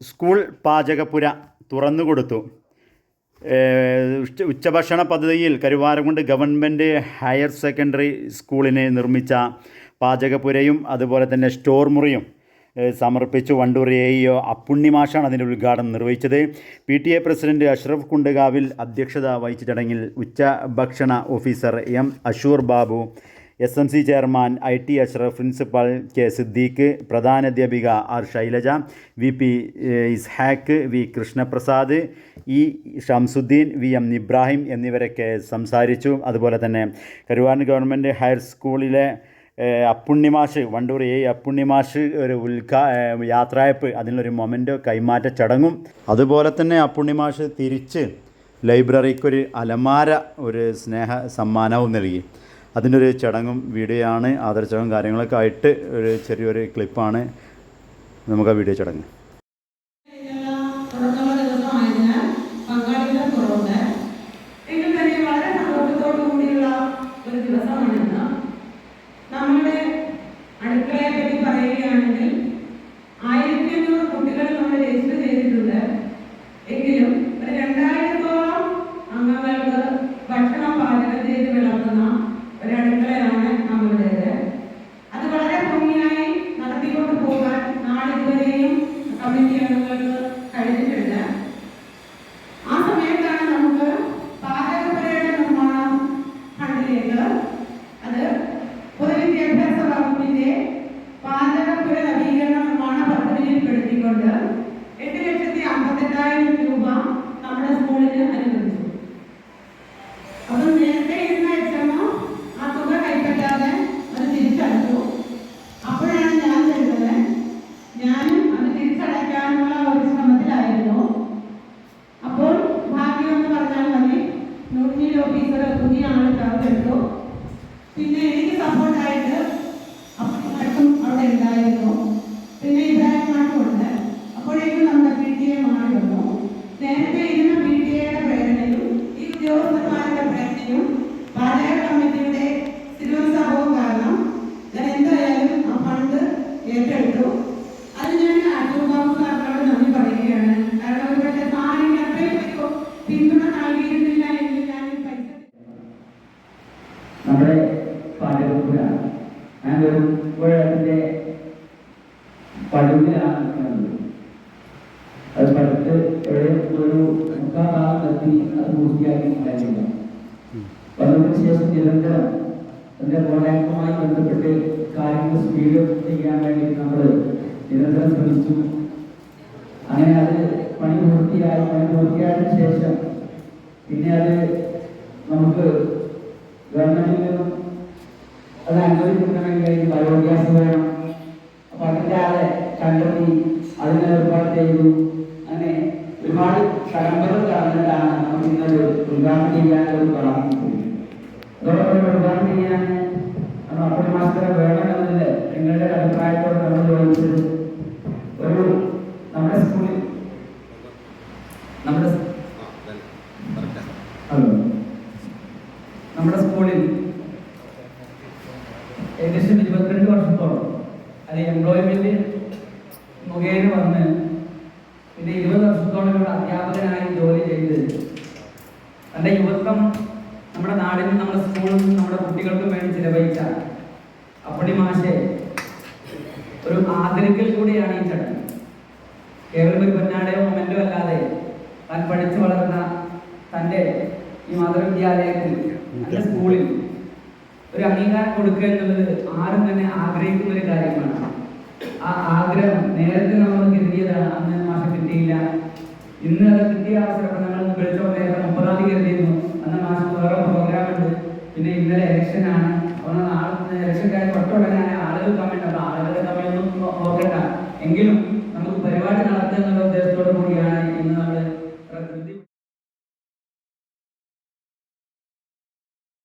School പാചകപ്പുര തുറന്നുകൊടുത്തു ഉച്ച ഉച്ചഭക്ഷണ പദ്ധതിയിൽ കരുവാരകുണ്ട് ഗവൺമെന്റ് ഹയർ സെക്കൻഡറി സ്കൂളിന് നിർമ്മിച്ച പാചകപ്പുരയും അതുപോലെ തന്നെ സ്റ്റോർ മുറിയും സമർപ്പിച്ചു. വണ്ടൂർ എ ഇ അപ്പുണ്ണിമാഷാണ് അതിന്റെ ഉദ്ഘാടനം നിർവഹിച്ചത്. P T A president Ashraf Kundukavil അധ്യക്ഷത വഹിച്ച ചടങ്ങിൽ ഉച്ചഭക്ഷണ officer M Ashoor Babu S M C chairman I T Ashraf principal K Siddique പ്രധാനാധ്യാപിക R Shailaja V P Ishaq V Krishnaprasad E Shamsuddin V M Ibrahim എന്നിവരൊക്കെ സംസാരിച്ചു. അതുപോലെ തന്നെ കരുവാരൻ government higher സ്കൂളിലെ അപ്പുണ്ണിമാഷ് Wandoor A അപ്പുണ്ണിമാഷ് ഒരു ഏഹ്, യാത്രയപ്പ് അതിനൊരു മൊമെന്റ് കൈമാറ്റ ചടങ്ങും. അതുപോലെ തന്നെ അപ്പുണ്ണിമാഷ് തിരിച്ച് ലൈബ്രറിക്കൊരു അലമാര ഒരു സ്നേഹ സമ്മാനവും നൽകി. അതിന്റെ ചടങ്ങും വീഡിയോ ആണ് ആദർശവും കാര്യങ്ങളൊക്കെ ആയിട്ട് ഒരു ചെറിയൊരു ക്ലിപ്പാണ് നമുക്ക് ആ വീഡിയോ ചടങ്ങ്. പാചക കമ്മിറ്റിയുടെ സ്ഥിരോത്സാഹവും കാരണം ഞാൻ എന്തായാലും ആ ഫണ്ട് ഏറ്റെടുത്തു. അത് ഞാൻ സാറിനോട് നന്ദി പറയുകയാണ്. കാരണം ഇവരുടെ സാറിന് അത്രയും ഒരു പിന്തുണ നൽകിയിരുന്നില്ല എങ്കിൽ ഞാൻ പൈസ നമ്മുടെ ഞാൻ വരുമ്പോഴതിന്റെ പഴുവിലാണ് നിൽക്കുന്നത്. അത് ഒരു മുക്കാൽ ഭാഗം എത്തി അത് പൂർത്തിയാക്കി ഉണ്ടായില്ല വന്നതിന് ശേഷം നിരന്തരം അതിന്റെ പോരായ്മയുമായി ബന്ധപ്പെട്ട് കാര്യങ്ങൾ സ്പീഡ് ചെയ്യാൻ വേണ്ടി നമ്മൾ നിരന്തരം ശ്രമിച്ചു. അങ്ങനെ അത് പണി പൂർത്തിയായി. പണി പൂർത്തിയായതിനു ശേഷം പിന്നെ അത് നമുക്ക് ഗവൺമെന്റിൽ നിന്നും അത് അനുവദിക്കണമെങ്കിൽ ബയോഗ്യാസ് വേണം. അപ്പൊ അതിന്റെ ആളെ കണ്ടെത്തി അതിന് ഏർപ്പാട് ചെയ്തു. അങ്ങനെ ഒരുപാട് കടമ്പകൾ കടന്നിട്ടാണ് ഇന്നത് ഉദ്ഘാടനം ചെയ്യാനൊരു പ്രാർത്ഥിക്കുന്നത് അതോടൊപ്പം ഉദ്ഘാടനം ചെയ്യാൻ നിങ്ങളുടെ അഭിപ്രായത്തോട് നമ്മൾ ചോദിച്ചത് ഒരു നമ്മുടെ സ്കൂളിൽ നമ്മുടെ നമ്മുടെ സ്കൂളിൽ ഏകദേശം ഇരുപത്തിരണ്ട് വർഷത്തോളം അത് എംപ്ലോയ്മെന്റ് മുഖേന വന്ന് പിന്നെ ഇരുപത് വർഷത്തോളം ഇവിടെ അധ്യാപകനായി ജോലി ചെയ്ത് തന്റെ യുവത്വം നമ്മുടെ നാടിനും നമ്മുടെ സ്കൂളിനും നമ്മുടെ കുട്ടികൾക്കും വേണ്ടി ചിലവഴിച്ച അപ്പടി മാഷെ ഒരു ആദരിക്കൽ കൂടിയാണ് ഈ ചടങ്ങ്. കേവലം ഒരു പൊന്നാടയോ മൊമെന്റോ അല്ലാതെ താൻ പഠിച്ചു വളർന്ന തന്റെ ഈ മാതൃവിദ്യാലയത്തിൽ തന്റെ സ്കൂളിൽ ഒരു അംഗീകാരം കൊടുക്കുക എന്നുള്ളത് ആരും തന്നെ ആഗ്രഹിക്കുന്ന ഒരു കാര്യമാണ്. ആ ആഗ്രഹം നേരത്തെ നമ്മൾ കരുതിയതാണ് അന്ന് മാഷെ കിട്ടിയില്ല. ഇന്ന് കിട്ടിയ അവസരം നമ്മൾ വിളിച്ചോട്ടെ മുപ്പതാം തീയതി അന്ന് മാസം വേറെ പ്രോഗ്രാം ഉണ്ട്. പിന്നെ ഇന്നലെ ഇലക്ഷൻ ആണ്. അപ്പോൾ നാളെ ഇലക്ഷൻ കാര്യം തൊട്ടുടനെ ആളുകൾ തമ്മിൽ തമ്മിലൊന്നും എങ്കിലും